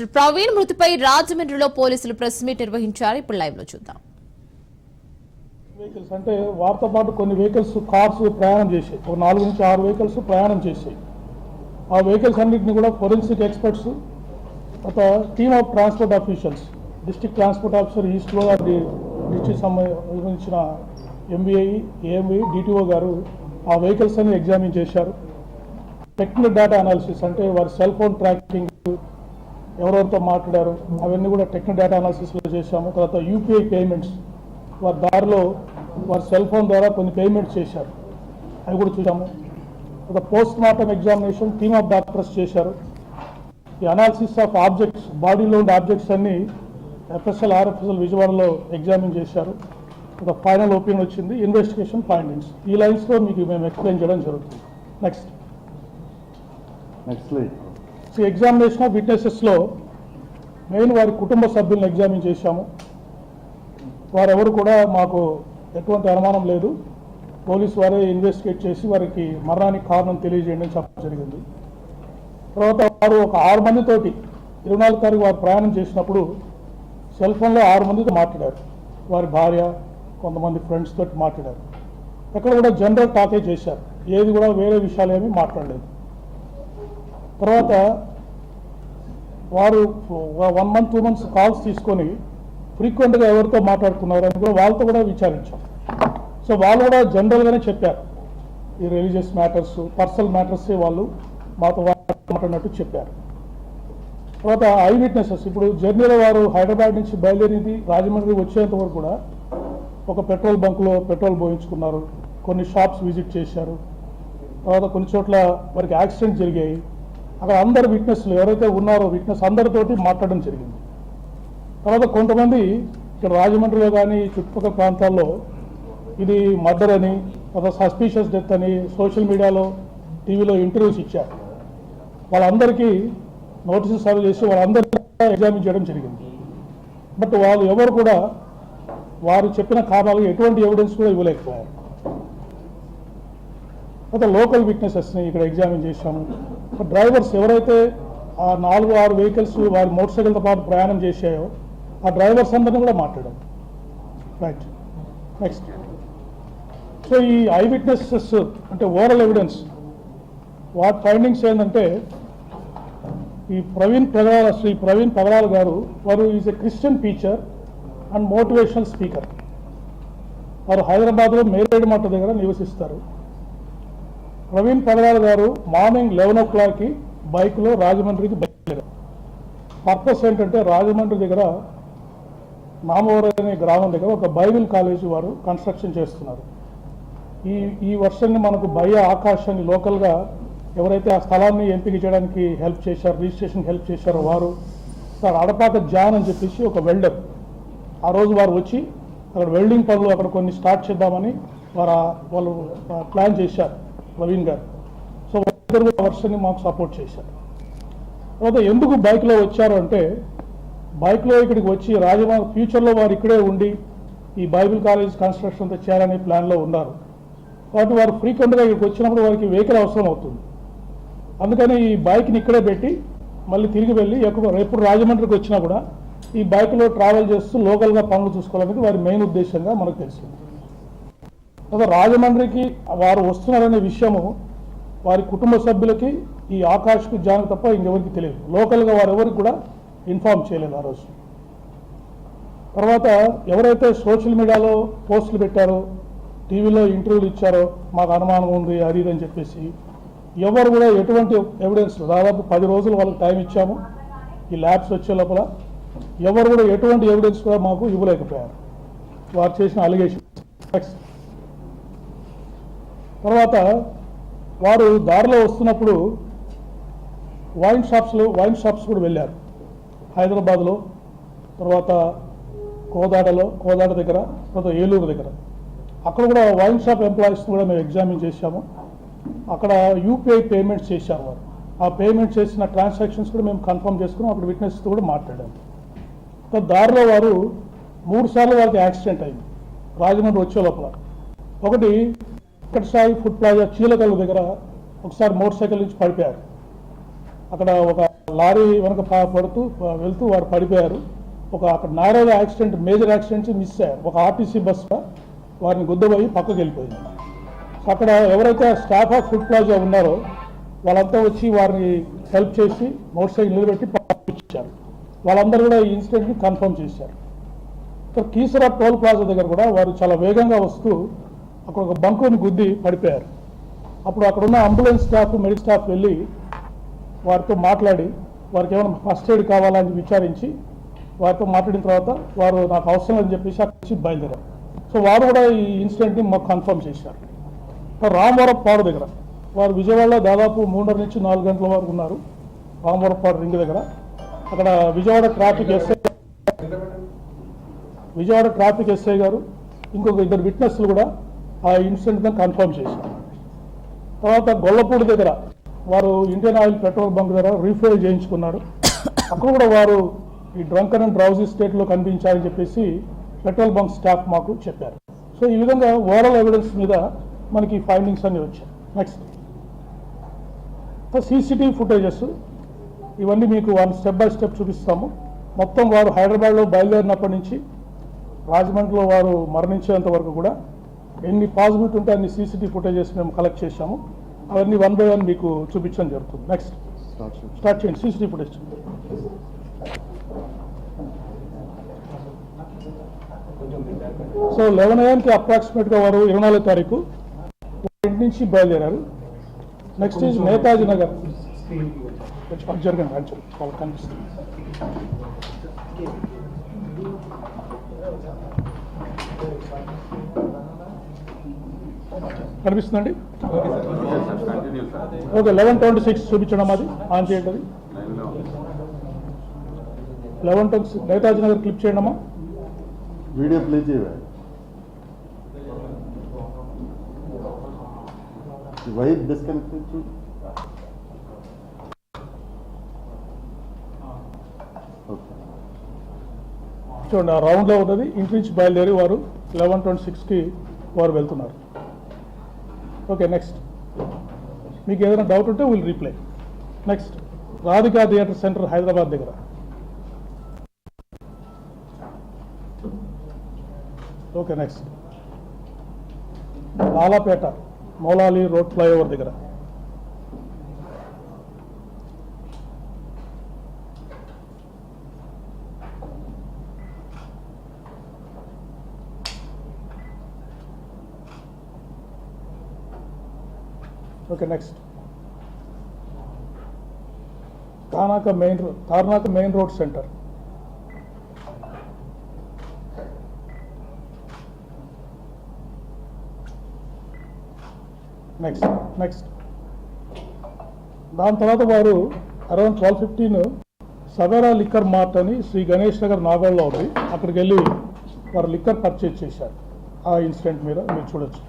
Master Praveen మృతిపై రాజమండ్రిలో పోలీసులు ప్రెస్ మీట్ నిర్వహించారు. ఇప్పుడు లైవ్లో చూద్దాం. వెహికల్స్ అంటే వారితో పాటు కొన్ని వెహికల్స్ కార్స్ ప్రయాణం చేసాయి ఒక నాలుగు నుంచి ఆరు వెహికల్స్ ప్రయాణం చేసాయి ఆ వెహికల్స్ అన్నింటినీ కూడా ఫోరెన్సిక్ ఎక్స్పర్ట్స్ ఒక team of transport officials district transport officer east Godavari district సంబంధించిన ఎంబీఐ ఏఎంఈ డిటిఓ గారు ఆ వెహికల్స్ అన్ని ఎగ్జామిన్ చేశారు. టెక్నికల్ డేటా అనాలిసిస్ అంటే వారి సెల్ ఫోన్ ట్రాకింగ్ ఎవరెవరితో మాట్లాడారు? అవన్నీ కూడా టెక్నిక్ డేటా అనాలిసిస్లో చేశాము. తర్వాత యూపీఐ పేమెంట్స్ వారి దారిలో వారి సెల్ ఫోన్ ద్వారా కొన్ని పేమెంట్స్ చేశారు. అవి కూడా చూసాము తర్వాత post mortem examination team of doctors చేశారు. ఈ అనాలిసిస్ ఆఫ్ ఆబ్జెక్ట్స్ బాడీలో ఉండే ఆబ్జెక్ట్స్ అన్ని ఎఫ్ఎస్ఎల్ ఆర్ఎఫ్ఎస్ఎల్ విజయవాడలో ఎగ్జామిన్ చేశారు. ఒక ఫైనల్ ఒపీనియన్ వచ్చింది. ఇన్వెస్టిగేషన్ ఫైండింగ్స్ ఈ లైన్స్లో మీకు మేము ఎక్స్ప్లెయిన్ చేయడం జరుగుతుంది. Next next line so examination of విట్నెసెస్లో main వారి కుటుంబ సభ్యులను ఎగ్జామిన్ చేశాము. వారెవరు కూడా మాకు ఎటువంటి అనుమానం లేదు. పోలీసు వారే ఇన్వెస్టిగేట్ చేసి వారికి మరణానికి కారణం తెలియజేయండి అని చెప్పడం జరిగింది. తర్వాత వారు ఒక ఆరు మందితోటి ఇరవై నాలుగు తారీఖు వారు ప్రయాణం చేసినప్పుడు సెల్ ఫోన్లో ఆరు మందితో మాట్లాడారు. వారి భార్య కొంతమంది ఫ్రెండ్స్ తోటి మాట్లాడారు. ఎక్కడ కూడా జనరల్ టాకే చేశారు. ఏది కూడా వేరే విషయాలు ఏమీ మాట్లాడలేదు. తర్వాత వారు one month two months calls తీసుకొని ఫ్రీక్వెంట్గా ఎవరితో మాట్లాడుతున్నారు అని కూడా వాళ్ళతో కూడా విచారించాం సో వాళ్ళు కూడా జనరల్గానే చెప్పారు. ఈ రిలీజియస్ మ్యాటర్స్ పర్సనల్ మ్యాటర్సే వాళ్ళు మాతో మాట్లాడినట్టు చెప్పారు. తర్వాత ఐ విట్నెసెస్ ఇప్పుడు జర్నీలో వారు హైదరాబాద్ నుంచి బయలుదేరింది రాజమండ్రి వచ్చేంత వరకు కూడా ఒక పెట్రోల్ బంక్లో పెట్రోల్ పోయించుకున్నారు. కొన్ని షాప్స్ విజిట్ చేశారు. తర్వాత కొన్ని చోట్ల వారికి యాక్సిడెంట్ జరిగాయి. అక్కడ అందరు విట్నెస్లు ఎవరైతే ఉన్నారో విట్నెస్ అందరితోటి మాట్లాడడం జరిగింది. తర్వాత కొంతమంది ఇక్కడ రాజమండ్రిలో కానీ చుట్టుపక్కల ప్రాంతాల్లో ఇది మర్డర్ అని తర్వాత సస్పీషియస్ డెత్ అని సోషల్ మీడియాలో టీవీలో ఇంటర్వ్యూస్ ఇచ్చారు. వాళ్ళందరికీ నోటీసులు సర్వ్ చేసి వాళ్ళందరికీ ఎగ్జామిన్ చేయడం జరిగింది. బట్ వాళ్ళు ఎవరు కూడా వారు చెప్పిన కారణాలు ఎటువంటి ఎవిడెన్స్ కూడా ఇవ్వలేకపోయారు. లేకపోతే లోకల్ విట్నెసెస్ని ఇక్కడ ఎగ్జామిన్ చేశాము డ్రైవర్స్ ఎవరైతే ఆ నాలుగు ఆరు వెహికల్స్ వారి మోటార్ సైకిల్తో పాటు ప్రయాణం చేశాయో ఆ డ్రైవర్స్ అందరిని కూడా మాట్లాడాం. రైట్ నెక్స్ట్ సో ఈ ఐ విట్నెసెస్ అంటే ఓరల్ ఎవిడెన్స్ వాటి ఫైండింగ్స్ ఏంటంటే ఈ ప్రవీణ్ పెదరాల శ్రీ ప్రవీణ్ పెదరాల గారు వారు is a Christian teacher and motivational speaker వారు హైదరాబాద్లో మేరేడు మట్ట దగ్గర నివసిస్తారు. ప్రవీణ్ పగడాల గారు మార్నింగ్ లెవెన్ ఓ క్లాక్కి బైక్లో రాజమండ్రికి బయలుదేరారు. పర్పస్ ఏంటంటే రాజమండ్రి దగ్గర నామవరం అనే గ్రామం దగ్గర ఒక బైబిల్ కాలేజీ వారు కన్స్ట్రక్షన్ చేస్తున్నారు. ఈ ఈ వర్షాన్ని మనకు భయ ఆకాశాన్ని లోకల్గా ఎవరైతే ఆ స్థలాన్ని ఎంపిక చేయడానికి హెల్ప్ చేశారు రిజిస్ట్రేషన్ హెల్ప్ చేశారో వారు సార్ అడపాత జాన్ అని చెప్పేసి ఒక వెల్డర్. ఆ రోజు వారు వచ్చి అక్కడ వెల్డింగ్ పనులు అక్కడ కొన్ని స్టార్ట్ చేద్దామని వారు వాళ్ళు ప్లాన్ చేశారు. ప్రవీణ్ గారు. సో వాళ్ళిద్దరు కూడా మాకు సపోర్ట్ చేశారు. తర్వాత ఎందుకు బైక్లో వచ్చారు అంటే బైక్లో ఇక్కడికి వచ్చి రాజమండ్రి ఫ్యూచర్లో వారు ఇక్కడే ఉండి ఈ బైబిల్ కాలేజ్ కన్స్ట్రక్షన్ చేయాలనే ప్లాన్లో ఉన్నారు. కాబట్టి వారు ఫ్రీక్వెంట్గా ఇక్కడికి వచ్చినప్పుడు వారికి వెహికల్ అవసరం అవుతుంది. అందుకని ఈ బైక్ని ఇక్కడే పెట్టి మళ్ళీ తిరిగి వెళ్ళి ఎక్కడ ఎప్పుడు రాజమండ్రికి వచ్చినా కూడా ఈ బైక్లో ట్రావెల్ చేస్తూ లోకల్గా పనులు చూసుకోవాలనేది వారి మెయిన్ ఉద్దేశంగా మనకు తెలిసింది. లేదా రాజమండ్రికి వారు వస్తున్నారనే విషయము వారి కుటుంబ సభ్యులకి ఈ ఆకాష్కి జాన్ తప్ప ఇంకెవరికి తెలియదు. లోకల్గా వారు ఎవరికి కూడా ఇన్ఫార్మ్ చేయలేదు ఆ రోజు. తర్వాత ఎవరైతే సోషల్ మీడియాలో పోస్టులు పెట్టారో టీవీలో ఇంటర్వ్యూలు ఇచ్చారో మాకు అనుమానం ఉంది అది ఇది అని చెప్పేసి ఎవరు కూడా ఎటువంటి ఎవిడెన్స్ దాదాపు పది రోజులు వాళ్ళకి టైం ఇచ్చాము. ఈ ల్యాబ్స్ వచ్చే లోపల ఎవరు కూడా ఎటువంటి ఎవిడెన్స్ కూడా మాకు ఇవ్వలేకపోయారు. వారు చేసిన అలిగేషన్ తర్వాత వారు దారిలో వస్తున్నప్పుడు వైన్ షాప్స్లో వైన్ షాప్స్ కూడా వెళ్ళారు. హైదరాబాద్లో తర్వాత కోదాడలో కోదాడ దగ్గర తర్వాత ఏలూరు దగ్గర. అక్కడ కూడా వైన్ షాప్ ఎంప్లాయీస్ కూడా మేము ఎగ్జామిన్ చేశాము. అక్కడ యూపీఐ పేమెంట్స్ చేశారు వారు. ఆ పేమెంట్ చేసిన ట్రాన్సాక్షన్స్ కూడా మేము కన్ఫర్మ్ చేసుకుని అక్కడ విట్నెస్తో కూడా మాట్లాడాము. దారిలో వారు మూడు సార్లు వారికి యాక్సిడెంట్ అయింది. రాజమండ్రి వచ్చే లోపల. ఒకటి ఇక్కడ సాయి ఫుడ్ ప్లాజా చీలకల్లు దగ్గర ఒకసారి మోటార్ సైకిల్ నుంచి పడిపోయారు. అక్కడ ఒక లారీ వెనక పడుతూ వెళ్తూ వారు పడిపోయారు. ఒక అక్కడ నారోగా యాక్సిడెంట్ మేజర్ యాక్సిడెంట్స్ మిస్ అయ్యారు. ఒక ఆర్టీసీ బస్ వారిని గుద్దబోయి పక్కకి వెళ్ళిపోయింది సో అక్కడ ఎవరైతే స్టాఫ్ ఆఫ్ ఫుడ్ ప్లాజా ఉన్నారో వాళ్ళంతా వచ్చి వారిని హెల్ప్ చేసి మోటార్ సైకిల్ నిలబెట్టి పంపించారు. వాళ్ళందరూ కూడా ఈ ఇన్సిడెంట్ని కన్ఫర్మ్ చేశారు. కీసరా టోల్ ప్లాజా దగ్గర కూడా వారు చాలా వేగంగా వస్తూ అక్కడ ఒక బంకుని గుద్ది పడిపోయారు. అప్పుడు అక్కడ ఉన్న అంబులెన్స్ స్టాఫ్ మెడికల్ స్టాఫ్ వెళ్ళి వారితో మాట్లాడి వారికి ఏమైనా ఫస్ట్ ఎయిడ్ కావాలని విచారించి వారితో మాట్లాడిన తర్వాత వారు నాకు అవసరం అని చెప్పేసి అక్కడి నుంచి బయలుదేరారు. సో వారు కూడా ఈ ఇన్సిడెంట్ని మాకు కన్ఫర్మ్ చేశారు. ఇక్కడ రామవరం పాడు దగ్గర వారు విజయవాడలో దాదాపు మూడున్నర నుంచి నాలుగు గంటల వరకు ఉన్నారు. రామవరపాడు రింగ్ దగ్గర. అక్కడ Vijayawada traffic S I Vijayawada traffic S I గారు ఇంకొక ఇద్దరు విట్నెస్లు కూడా ఆ ఇన్సిడెంట్ని కన్ఫర్మ్ చేశారు తర్వాత గొల్లపూడి దగ్గర వారు ఇండియన్ ఆయిల్ పెట్రోల్ బంక్ దగ్గర రీఫిల్ చేయించుకున్నారు. అక్కడ కూడా వారు ఈ డ్రంకన్ అండ్ డ్రౌజీ స్టేట్లో కనిపించారని చెప్పేసి పెట్రోల్ బంక్ స్టాఫ్ మాకు చెప్పారు. సో ఈ విధంగా ఓవరాల్ ఎవిడెన్స్ మీద మనకి ఫైండింగ్స్ అన్నీ వచ్చాయి. నెక్స్ట్ సీసీటీవీ ఫుటేజెస్ ఇవన్నీ మీకు వన్ స్టెప్ బై స్టెప్ చూపిస్తాము. మొత్తం వారు హైదరాబాద్లో బయలుదేరినప్పటి నుంచి రాజమండ్రిలో వారు మరణించేంత వరకు కూడా ఎన్ని పాజిబిలిటీ ఉంటే అన్ని సీసీటీవీ ఫుటేజెస్ మేము కలెక్ట్ చేశాము. అవన్నీ వన్ బై వన్ మీకు చూపించడం జరుగుతుంది. నెక్స్ట్. స్టార్ట్ చేయండి. C C T V footage. So eleven ఏఎంకి అప్రాక్సిమేట్గా వారు ఇరవై నాలుగో తారీఖు ఇంటి నుంచి బయలుదేరారు. Next is Netaji Nagar. జరగండి అటు జరగండి. వాళ్ళకి కనిపిస్తుంది. కనిపిస్తుందండి? ఓకే లెవెన్ ట్వంటీ సిక్స్ చూపించడం అది ఆన్ చేయండి అది eleven twenty six Netaji Nagar clip చేయండి అమ్మా. Video play wire disconnect okay చూడండి ఆ రౌండ్లో ఉన్నది ఇంటి నుంచి బయలుదేరి వారు లెవెన్ ట్వంటీ సిక్స్కి వారు వెళ్తున్నారు. ఓకే నెక్స్ట్ మీకు ఏదైనా డౌట్ ఉంటే will reply next Radhika theatre centre Hyderabad దగ్గర. Okay next Lalapet Moulali road flyover దగ్గర. Okay next Tarnaka main road Tarnaka main road centre next next దాని తర్వాత వారు around twelve fifteen Savera liquor mart అని శ్రీ గణేష్ నగర్ నాగోల్లో ఉంది. అక్కడికి వెళ్ళి వారు లిక్కర్ పర్చేజ్ చేశారు. ఆ ఇన్సిడెంట్ మీద మీరు చూడొచ్చు.